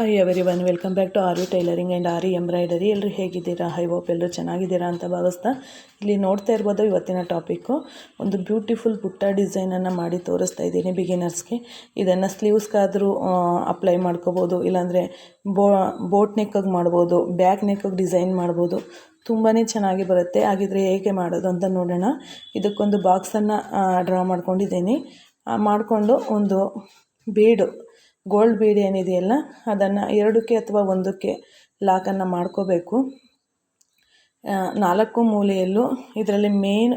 Hi everyone welcome back to aari tailoring and aari embroidery ಎಲ್ಲರೂ ಹೇಗಿದ್ದೀರಾ? High hope ಎಲ್ಲರೂ ಚೆನ್ನಾಗಿದ್ದೀರಾ ಅಂತ ಭಾವಿಸ್ತಾ ಇಲ್ಲಿ ನೋಡ್ತಾ ಇರ್ಬೋದು ಇವತ್ತಿನ ಟಾಪಿಕ್ಕು ಒಂದು ಬ್ಯೂಟಿಫುಲ್ ಪುಟ್ಟ ಡಿಸೈನನ್ನು ಮಾಡಿ ತೋರಿಸ್ತಾ ಇದ್ದೀನಿ ಬಿಗಿನರ್ಸ್ಗೆ ಇದನ್ನು ಸ್ಲೀವ್ಸ್ಗಾದರೂ ಅಪ್ಲೈ ಮಾಡ್ಕೋಬೋದು. ಇಲ್ಲಾಂದರೆ ಬೋ ಬೋಟ್ ನೆಕ್ಕಾಗಿ ಮಾಡ್ಬೋದು ಬ್ಯಾಕ್ ನೆಕ್ಕಾಗಿ ಡಿಸೈನ್ ಮಾಡ್ಬೋದು. ತುಂಬಾ ಚೆನ್ನಾಗಿ ಬರುತ್ತೆ. ಹಾಗಿದ್ರೆ ಹೇಗೆ ಮಾಡೋದು ಅಂತ ನೋಡೋಣ. ಇದಕ್ಕೊಂದು ಬಾಕ್ಸನ್ನು ಡ್ರಾ ಮಾಡ್ಕೊಂಡಿದ್ದೀನಿ. ಮಾಡಿಕೊಂಡು ಒಂದು ಬೀಡು ಗೋಲ್ಡ್ ಬೀಡ್ ಏನಿದೆಯಲ್ಲ ಅದನ್ನು ಎರಡಕ್ಕೆ ಅಥವಾ ಒಂದಕ್ಕೆ ಲಾಕನ್ನು ಮಾಡ್ಕೋಬೇಕು. ನಾಲ್ಕು ಮೂಲೆಯಲ್ಲೂ ಇದರಲ್ಲಿ ಮೇನ್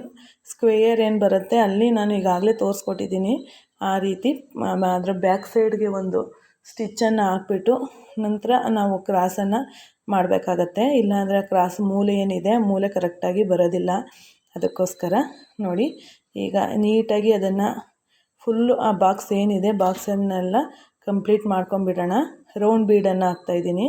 ಸ್ಕ್ವೇಯರ್ ಏನು ಬರುತ್ತೆ, ಅಲ್ಲಿ ನಾನು ಈಗಾಗಲೇ ತೋರಿಸ್ಕೊಟ್ಟಿದ್ದೀನಿ. ಆ ರೀತಿ ಅದರ ಬ್ಯಾಕ್ ಸೈಡ್ಗೆ ಒಂದು ಸ್ಟಿಚ್ಚನ್ನು ಹಾಕ್ಬಿಟ್ಟು ನಂತರ ನಾವು ಕ್ರಾಸನ್ನು ಮಾಡಬೇಕಾಗತ್ತೆ. ಇಲ್ಲಾಂದರೆ ಕ್ರಾಸ್ ಮೂಲೆ ಏನಿದೆ, ಮೂಲೆ ಕರೆಕ್ಟಾಗಿ ಬರೋದಿಲ್ಲ. ಅದಕ್ಕೋಸ್ಕರ ನೋಡಿ, ಈಗ ನೀಟಾಗಿ ಅದನ್ನು ಫುಲ್ಲು ಆ ಬಾಕ್ಸ್ ಏನಿದೆ ಬಾಕ್ಸನ್ನೆಲ್ಲ ಕಂಪ್ಲೀಟ್ ಮಾಡ್ಕೊಂಬಿಡೋಣ. ರೌಂಡ್ ಬೀಡನ್ನು ಹಾಕ್ತಾಯಿದ್ದೀನಿ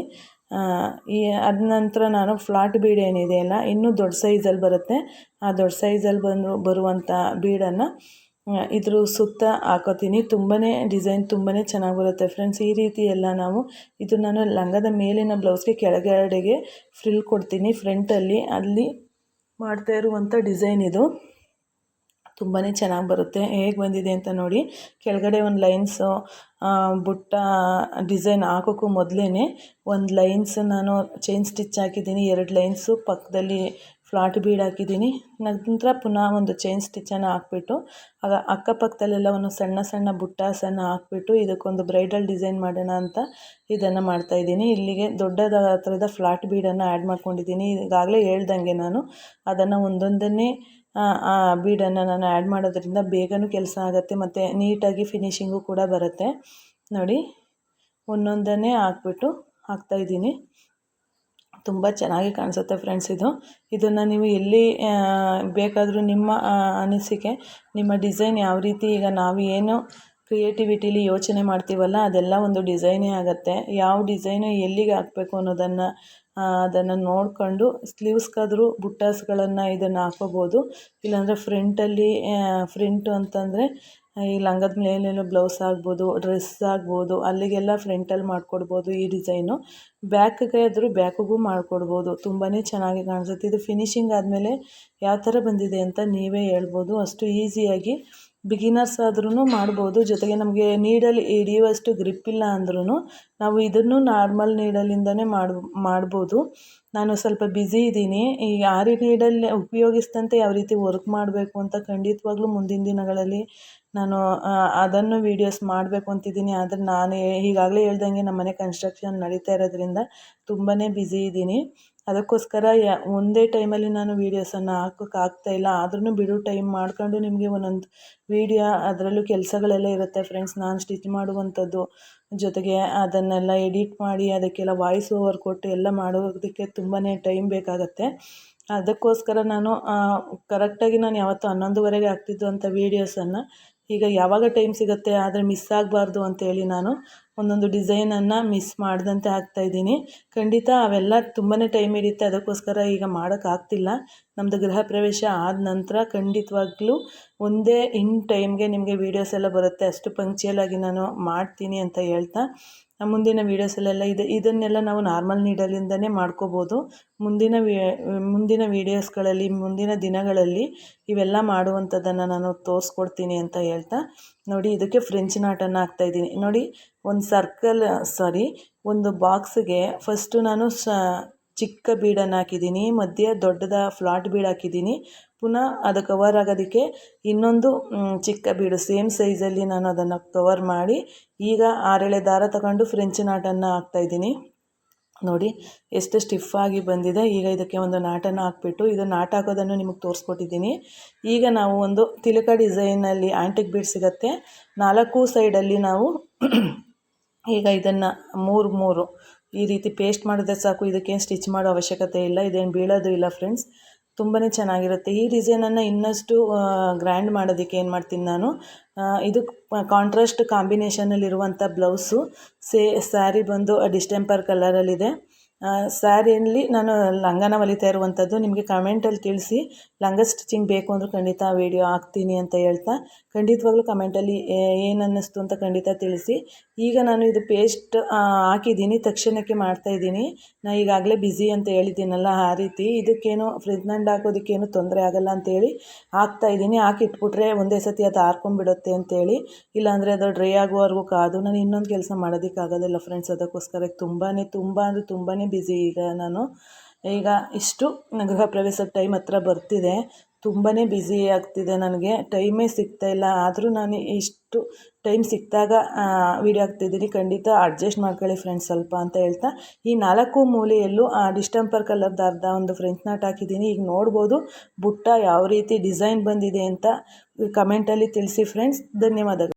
ಈ, ಅದ ನಂತರ ನಾನು ಫ್ಲಾಟ್ ಬೀಡ್ ಏನಿದೆಯಲ್ಲ ಇನ್ನೂ ದೊಡ್ಡ ಸೈಜಲ್ಲಿ ಬರುತ್ತೆ. ಆ ದೊಡ್ಡ ಸೈಜಲ್ಲಿ ಬಂದು, ಬರುವಂಥ ಬೀಡನ್ನು ಇದ್ರ ಸುತ್ತ ಹಾಕೋತೀನಿ. ತುಂಬಾ ಡಿಸೈನ್ ತುಂಬಾ ಚೆನ್ನಾಗಿ ಬರುತ್ತೆ ಫ್ರೆಂಡ್ಸ್. ಈ ರೀತಿ ಎಲ್ಲ ನಾವು ಇದು ನಾನು ಲಂಗದ ಮೇಲಿನ ಬ್ಲೌಸ್ಗೆ ಕೆಳಗಡೆಗೆ ಫ್ರಿಲ್ ಕೊಡ್ತೀನಿ, ಫ್ರಂಟಲ್ಲಿ. ಅಲ್ಲಿ ಮಾಡ್ತಾ ಇರುವಂಥ ಡಿಸೈನ್ ಇದು. ತುಂಬಾ ಚೆನ್ನಾಗಿ ಬರುತ್ತೆ. ಹೇಗೆ ಬಂದಿದೆ ಅಂತ ನೋಡಿ, ಕೆಳಗಡೆ ಒಂದು ಲೈನ್ಸು ಬುಟ್ಟ ಡಿಸೈನ್ ಹಾಕೋಕ್ಕೂ ಮೊದಲೇ ಒಂದು ಲೈನ್ಸ್ ನಾನು ಚೈನ್ ಸ್ಟಿಚ್ ಹಾಕಿದ್ದೀನಿ, ಎರಡು ಲೈನ್ಸು ಪಕ್ಕದಲ್ಲಿ ಫ್ಲಾಟ್ ಬೀಡ್ ಹಾಕಿದ್ದೀನಿ. ನಂತರ ಪುನಃ ಒಂದು ಚೈನ್ ಸ್ಟಿಚ್ಚನ್ನು ಹಾಕ್ಬಿಟ್ಟು ಆಗ ಅಕ್ಕಪಕ್ಕದಲ್ಲೆಲ್ಲ ಒಂದು ಸಣ್ಣ ಸಣ್ಣ ಬುಟ್ಟಾಸನ್ನು ಹಾಕ್ಬಿಟ್ಟು ಇದಕ್ಕೊಂದು ಬ್ರೈಡಲ್ ಡಿಸೈನ್ ಮಾಡೋಣ ಅಂತ ಇದನ್ನು ಮಾಡ್ತಾಯಿದ್ದೀನಿ ಇಲ್ಲಿಗೆ ದೊಡ್ಡದ ಥರದ ಫ್ಲಾಟ್ ಬೀಡನ್ನು ಆ್ಯಡ್ ಮಾಡ್ಕೊಂಡಿದ್ದೀನಿ. ಈಗಾಗಲೇ ಹೇಳ್ದಂಗೆ ನಾನು ಅದನ್ನು ಒಂದೊಂದನ್ನೇ ಆ ಬೀಡನ್ನು ನಾನು ಆ್ಯಡ್ ಮಾಡೋದ್ರಿಂದ ಬೇಗನೂ ಕೆಲಸ ಆಗುತ್ತೆ ಮತ್ತು ನೀಟಾಗಿ ಫಿನಿಶಿಂಗು ಕೂಡ ಬರುತ್ತೆ. ನೋಡಿ, ಒಂದೊಂದನ್ನೇ ಹಾಕ್ಬಿಟ್ಟು ಹಾಕ್ತಾಯಿದ್ದೀನಿ ತುಂಬ ಚೆನ್ನಾಗಿ ಕಾಣಿಸುತ್ತೆ ಫ್ರೆಂಡ್ಸ್ ಇದು. ಇದನ್ನು ನೀವು ಎಲ್ಲಿ ಬೇಕಾದರೂ ನಿಮ್ಮ ಅನಿಸಿಕೆ, ನಿಮ್ಮ ಡಿಸೈನ್ ಯಾವ ರೀತಿ, ಈಗ ನಾವು ಏನು ಕ್ರಿಯೇಟಿವಿಟಿಲಿ ಯೋಚನೆ ಮಾಡ್ತೀವಲ್ಲ, ಅದೆಲ್ಲ ಒಂದು ಡಿಸೈನೇ ಆಗುತ್ತೆ. ಯಾವ ಡಿಸೈನು ಎಲ್ಲಿಗೆ ಹಾಕಬೇಕು ಅನ್ನೋದನ್ನು ಅದನ್ನು ನೋಡಿಕೊಂಡು ಸ್ಲೀವ್ಸ್ಗಾದರೂ ಬುಟ್ಟಾಸ್ಗಳನ್ನು ಇದನ್ನು ಹಾಕೋಬೋದು. ಇಲ್ಲಾಂದರೆ ಫ್ರಂಟಲ್ಲಿ ಫ್ರಂಟು ಅಂತಂದರೆ ಈ ಲಂಗದ ಮೇಲೆಲ್ಲ ಬ್ಲೌಸ್ ಆಗ್ಬೋದು, ಡ್ರೆಸ್ ಆಗ್ಬೋದು, ಅಲ್ಲಿಗೆಲ್ಲ ಫ್ರಂಟಲ್ಲಿ ಮಾಡಿಕೊಡ್ಬೋದು ಈ ಡಿಸೈನು. ಬ್ಯಾಕ್ಗೆ ಆದರೂ ಬ್ಯಾಕಿಗೂ ಮಾಡಿಕೊಡ್ಬೋದು. ತುಂಬಾ ಚೆನ್ನಾಗಿ ಕಾಣಿಸುತ್ತೆ. ಇದು ಫಿನಿಶಿಂಗ್ ಆದಮೇಲೆ ಯಾವ ಥರ ಬಂದಿದೆ ಅಂತ ನೀವೇ ಹೇಳ್ಬೋದು. ಅಷ್ಟು ಈಸಿಯಾಗಿ ಬಿಗಿನರ್ಸ್ ಆದ್ರೂ ಮಾಡ್ಬೋದು. ಜೊತೆಗೆ ನಮಗೆ ನೀಡಲ್ಲಿ ಹಿಡಿಯುವಷ್ಟು ಗ್ರಿಪ್ ಇಲ್ಲ ಅಂದ್ರೂ ನಾವು ಇದನ್ನು ನಾರ್ಮಲ್ ನೀಡಲಿಂದನೇ ಮಾಡಿ ಮಾಡ್ಬೋದು. ನಾನು ಸ್ವಲ್ಪ ಬ್ಯುಸಿ ಇದ್ದೀನಿ. ಈ ಆರಿ ನೀಡಲ್ಲಿ ಉಪಯೋಗಿಸಿದಂತೆ ಯಾವ ರೀತಿ ವರ್ಕ್ ಮಾಡಬೇಕು ಅಂತ ಖಂಡಿತವಾಗ್ಲೂ ಮುಂದಿನ ದಿನಗಳಲ್ಲಿ ನಾನು ಅದನ್ನು ವೀಡಿಯೋಸ್ ಮಾಡಬೇಕು ಅಂತಿದ್ದೀನಿ. ಆದರೆ ನಾನು ಈಗಾಗಲೇ ಹೇಳ್ದಂಗೆ ನಮ್ಮ ಮನೆ ಕನ್ಸ್ಟ್ರಕ್ಷನ್ ನಡೀತಾ ಇರೋದ್ರಿಂದ ತುಂಬಾ ಬ್ಯುಸಿ ಇದ್ದೀನಿ. ಅದಕ್ಕೋಸ್ಕರ ಒಂದೇ ಟೈಮಲ್ಲಿ ನಾನು ವೀಡಿಯೋಸನ್ನು ಹಾಕೋಕ್ಕೆ ಇಲ್ಲ. ಆದ್ರೂ ಬಿಡು ಟೈಮ್ ಮಾಡ್ಕೊಂಡು ನಿಮಗೆ ಒಂದೊಂದು ವೀಡಿಯೋ ಅದರಲ್ಲೂ ಕೆಲಸಗಳೆಲ್ಲ ಇರುತ್ತೆ ಫ್ರೆಂಡ್ಸ್ ನಾನು ಸ್ಟಿಚ್ ಮಾಡುವಂಥದ್ದು, ಜೊತೆಗೆ ಅದನ್ನೆಲ್ಲ ಎಡಿಟ್ ಮಾಡಿ ಅದಕ್ಕೆಲ್ಲ ವಾಯ್ಸ್ ಓವರ್ ಕೊಟ್ಟು ಎಲ್ಲ ಮಾಡೋದಕ್ಕೆ ತುಂಬಾ ಟೈಮ್ ಬೇಕಾಗುತ್ತೆ. ಅದಕ್ಕೋಸ್ಕರ ನಾನು ಕರೆಕ್ಟಾಗಿ ನಾನು ಯಾವತ್ತೂ ಹನ್ನೊಂದುವರೆಗೆ ಆಗ್ತಿದ್ದು ವೀಡಿಯೋಸನ್ನು ಈಗ ಯಾವಾಗ ಟೈಮ್ ಸಿಗುತ್ತೆ ಆದರೆ ಮಿಸ್ ಆಗಬಾರ್ದು ಅಂತೇಳಿ ನಾನು ಒಂದೊಂದು ಡಿಸೈನನ್ನು ಮಿಸ್ ಮಾಡದಂತೆ ಹಾಕ್ತಾಯಿದ್ದೀನಿ ಖಂಡಿತ ಅವೆಲ್ಲ ತುಂಬಾ ಟೈಮ್ ಹಿಡಿಯುತ್ತೆ ಅದಕ್ಕೋಸ್ಕರ ಈಗ ಮಾಡೋಕ್ಕಾಗ್ತಿಲ್ಲ ನಮ್ಮದು ಗೃಹ ಪ್ರವೇಶ ಆದ ನಂತರ ಖಂಡಿತವಾಗ್ಲೂ ಒಂದೇ ಇನ್ ಟೈಮ್ಗೆ ನಿಮಗೆ ವೀಡಿಯೋಸ್ ಎಲ್ಲ ಬರುತ್ತೆ. ಅಷ್ಟು ಪಂಕ್ಚುಯಲಾಗಿ ನಾನು ಮಾಡ್ತೀನಿ ಅಂತ ಹೇಳ್ತಾ. ಮುಂದಿನ ವೀಡಿಯೋಸಲ್ಲೆಲ್ಲ ಇದು, ಇದನ್ನೆಲ್ಲ ನಾವು ನಾರ್ಮಲ್ ನೀಡಲಿಂದನೇ ಮಾಡ್ಕೋಬೋದು. ಮುಂದಿನ ವಿ, ಮುಂದಿನ ವೀಡಿಯೋಸ್ಗಳಲ್ಲಿ ಮುಂದಿನ ದಿನಗಳಲ್ಲಿ ಇವೆಲ್ಲ ಮಾಡುವಂಥದ್ದನ್ನು ನಾನು ತೋರಿಸ್ಕೊಡ್ತೀನಿ ಅಂತ ಹೇಳ್ತಾ. ನೋಡಿ, ಇದಕ್ಕೆ ಫ್ರೆಂಚ್ ನಾಟನ್ನು ಹಾಕ್ತಾಯಿದ್ದೀನಿ ನೋಡಿ ಒಂದು ಸರ್ಕಲ್ ಸಾರಿ ಒಂದು ಬಾಕ್ಸ್ಗೆ ಫಸ್ಟು ನಾನು ಸ, ಚಿಕ್ಕ ಬೀಡನ್ನು ಹಾಕಿದ್ದೀನಿ, ಮಧ್ಯೆ ದೊಡ್ಡದ ಫ್ಲಾಟ್ ಬೀಡ್ ಹಾಕಿದ್ದೀನಿ. ಪುನಃ ಅದು ಕವರ್ ಆಗೋದಕ್ಕೆ ಇನ್ನೊಂದು ಚಿಕ್ಕ ಬೀಡು ಸೇಮ್ ಸೈಜಲ್ಲಿ ನಾನು ಅದನ್ನು ಕವರ್ ಮಾಡಿ, ಈಗ ಆರೆಳೆ ದಾರ ತಗೊಂಡು ಫ್ರೆಂಚ್ ನಾಟನ್ನು ಹಾಕ್ತಾಯಿದ್ದೀನಿ ನೋಡಿ, ಎಷ್ಟು ಸ್ಟಿಫಾಗಿ ಬಂದಿದೆ. ಈಗ ಇದಕ್ಕೆ ಒಂದು ನಾಟನ್ನು ಹಾಕ್ಬಿಟ್ಟು, ಇದು ನಾಟ ಹಾಕೋದನ್ನು ನಿಮಗೆ ತೋರಿಸ್ಕೊಟ್ಟಿದ್ದೀನಿ. ಈಗ ನಾವು ಒಂದು ತಿಲಕ ಡಿಸೈನಲ್ಲಿ ಆ್ಯಂಟಿಕ್ ಬೀಡ್ ಸಿಗುತ್ತೆ. ನಾಲ್ಕು ಸೈಡಲ್ಲಿ ನಾವು ಈಗ ಇದನ್ನು ಮೂರು ಮೂರು ಈ ರೀತಿ ಪೇಸ್ಟ್ ಮಾಡಿದ್ರೆ ಸಾಕು, ಇದಕ್ಕೇನು ಸ್ಟಿಚ್ ಮಾಡೋ ಅವಶ್ಯಕತೆ ಇಲ್ಲ, ಇದೇನು ಬೀಳೋದು ಇಲ್ಲ ಫ್ರೆಂಡ್ಸ್ ತುಂಬಾ ಚೆನ್ನಾಗಿರುತ್ತೆ. ಈ ಡಿಸೈನನ್ನು ಇನ್ನಷ್ಟು ಗ್ರ್ಯಾಂಡ್ ಮಾಡೋದಕ್ಕೆ ಏನು ಮಾಡ್ತೀನಿ ನಾನು? ಇದು ಕಾಂಟ್ರಾಸ್ಟ್ ಕಾಂಬಿನೇಷನಲ್ಲಿರುವಂಥ ಬ್ಲೌಸು ಸೇ ಸ್ಯಾರಿ ಬಂದು ಡಿಸ್ಟೆಂಪರ್ ಕಲರಲ್ಲಿದೆ ಸ್ಯಾರಿಯಲ್ಲಿ ನಾನು ಲಂಗನ ಹೊಲಿತಾ ಇರುವಂಥದ್ದು ನಿಮಗೆ ಕಮೆಂಟಲ್ಲಿ ತಿಳಿಸಿ. ಲಂಗ ಸ್ಟಿಚಿಂಗ್ ಬೇಕು ಅಂದರೂ ಖಂಡಿತ ವೀಡಿಯೋ ಹಾಕ್ತೀನಿ ಅಂತ ಹೇಳ್ತಾ, ಖಂಡಿತವಾಗ್ಲೂ ಕಮೆಂಟಲ್ಲಿ ಏನನ್ನಿಸ್ತು ಅಂತ ಖಂಡಿತ ತಿಳಿಸಿ. ಈಗ ನಾನು ಇದು ಪೇಸ್ಟ್ ಹಾಕಿದ್ದೀನಿ, ತಕ್ಷಣಕ್ಕೆ ಮಾಡ್ತಾಯಿದ್ದೀನಿ ನಾ ಈಗಾಗಲೇ ಬ್ಯುಸಿ ಅಂತ ಹೇಳಿದ್ದೀನಲ್ಲ ಆ ರೀತಿ. ಇದಕ್ಕೇನು ಫ್ರಿಜ್ನಂಡ್ ಹಾಕೋದಕ್ಕೇನು ತೊಂದರೆ ಆಗಲ್ಲ ಅಂತೇಳಿ ಹಾಕ್ತಾ ಇದ್ದೀನಿ. ಹಾಕಿಟ್ಬಿಟ್ರೆ ಒಂದೇ ಸತಿ ಅದು ಹಾರ್ಕೊಂಡ್ಬಿಡುತ್ತೆ ಅಂತೇಳಿ ಇಲ್ಲಾಂದರೆ ಅದು ಡ್ರೈ ಆಗುವವರೆಗೂ ಕಾದು. ನಾನು ಇನ್ನೊಂದು ಕೆಲಸ ಮಾಡೋದಕ್ಕಾಗೋದಿಲ್ಲ ಫ್ರೆಂಡ್ಸ್ ಅದಕ್ಕೋಸ್ಕರ ತುಂಬಾ ತುಂಬ ಅಂದರೆ ತುಂಬಾ ಬ್ಯುಸಿ ಈಗ ನಾನು. ಈಗ ಇಷ್ಟು ಗೃಹ ಪ್ರವೇಶದ ಟೈಮ್ ಹತ್ರ ಬರ್ತಿದೆ. ತುಂಬಾ ಬ್ಯುಸಿ ಆಗ್ತಿದೆ ನನಗೆ. ಟೈಮೇ ಸಿಗ್ತಾಯಿಲ್ಲ ಆದರೂ ನಾನು ಇಷ್ಟು ಟೈಮ್ ಸಿಕ್ಕಿದಾಗ ವೀಡಿಯೋ ಆಗ್ತಿದ್ದೀನಿ ಖಂಡಿತ ಅಡ್ಜಸ್ಟ್ ಮಾಡ್ಕೊಳ್ಳಿ ಫ್ರೆಂಡ್ಸ್ ಸ್ವಲ್ಪ ಅಂತ ಹೇಳ್ತಾ. ಈ ನಾಲ್ಕು ಮೂಲೆಯಲ್ಲೂ, ಆ ಡಿಸ್ಟಂಪರ್ ಕಲರ್ದ ಅರ್ಧ ಒಂದು ಫ್ರೆಂಚ್ ನಾಟ್ ಹಾಕಿದ್ದೀನಿ. ಈಗ ನೋಡ್ಬೋದು ಬುಟ್ಟ ಯಾವ ರೀತಿ ಡಿಸೈನ್ ಬಂದಿದೆ ಅಂತ. ಕಮೆಂಟಲ್ಲಿ ತಿಳಿಸಿ ಫ್ರೆಂಡ್ಸ್ ಧನ್ಯವಾದಗಳು.